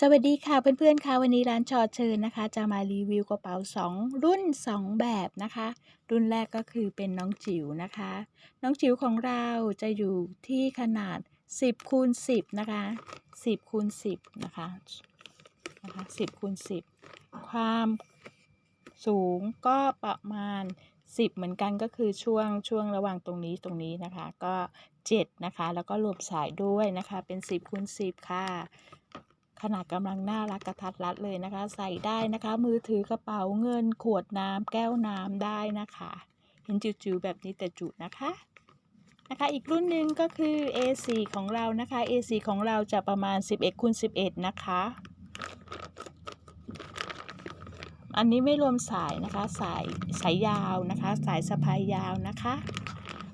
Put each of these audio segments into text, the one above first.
สวัสดีค่ะเพื่อนๆค่ะวันนี้ร้านชอเชิญนะคะ จะมารีวิวกระเป๋า 2 รุ่น 2 แบบนะคะ รุ่นแรกก็คือเป็นน้องจิ๋วนะคะ น้องจิ๋วของเราจะอยู่ที่ขนาด 10คูณ10นะคะ10คูณ10นะคะนะคะ10คูณ10 ความสูงก็ประมาณ 10 เหมือนกันก็คือช่วงช่วงระหว่างตรงนี้ตรงนี้นะคะก็ 7 นะคะ แล้วก็รวมสายด้วยนะคะเป็น 10คูณ10 ค่ะ ขนาดกำลังน่ารักกระทัดรัดเลยนะคะ ใส่ได้นะคะ มือถือกระเป๋าเงินขวดน้ำแก้วน้ำได้นะคะ เห็นจิ๋วๆแบบนี้แต่จุนะคะนะคะอีกรุ่นหนึ่งก็คือ A4 ของเรานะคะ A4 ของเราจะประมาณ 11คูณ11 นะคะ อันนี้ไม่รวมสายนะคะสายสายยาวนะคะ สายสะพายยาวนะคะ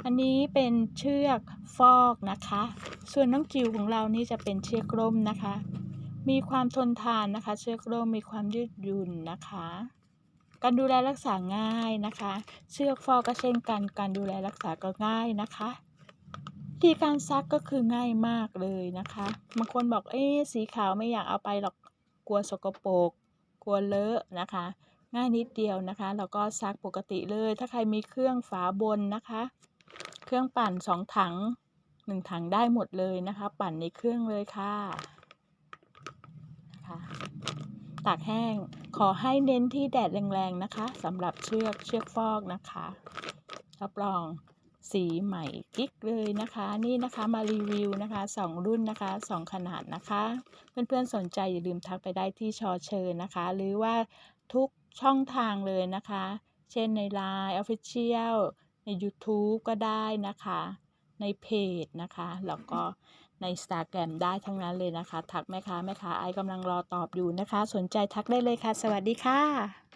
อันนี้เป็นเชือกฟอกนะคะ ส่วนน้องจิ๋วของเรานี่จะเป็นเชือกร่มนะคะ มีความทนทานนะคะ เชือกร่มมีความยืดหยุ่นนะคะ การดูแลรักษาง่ายนะคะ เชือกฟอกก็เช่นกันการดูแลรักษาก็ง่ายนะคะวิธีการซักก็คือง่ายมากเลยนะคะบางคนบอกเอ๊สีขาวไม่อยากเอาไปหรอกกลัวสกปรกกลัวเลอะนะคะ ง่ายนิดเดียวนะคะแล้วก็ซักปกติเลย ถ้าใครมีเครื่องฝาบนนะคะ เครื่องปั่นสองถังหนึ่งถังได้หมดเลยนะคะ ปั่นในเครื่องเลยค่ะ ตากแห้ง ขอให้เน้นที่แดดแรงๆนะคะสำหรับเชือกเชือกฟอกนะคะรับรองสีใหม่กิ๊กเลยนะคะ นี่นะคะมารีวิวนะคะสองรุ่นนะคะสองขนาดนะคะ เพื่อนๆสนใจอย่าลืมทักไปได้ที่ชอเชิญนะคะ หรือว่าทุกช่องทางเลยนะคะ เช่นใน Line Official ใน YouTube ก็ได้นะคะ ในเพจนะคะ แล้วก็ ใน Instagram ได้ทั้งนั้นเลยนะคะ ทักแม่ค้าแม่ค้าไอ้กำลังรอตอบอยู่นะคะ สนใจทักได้เลยค่ะ สวัสดีค่ะ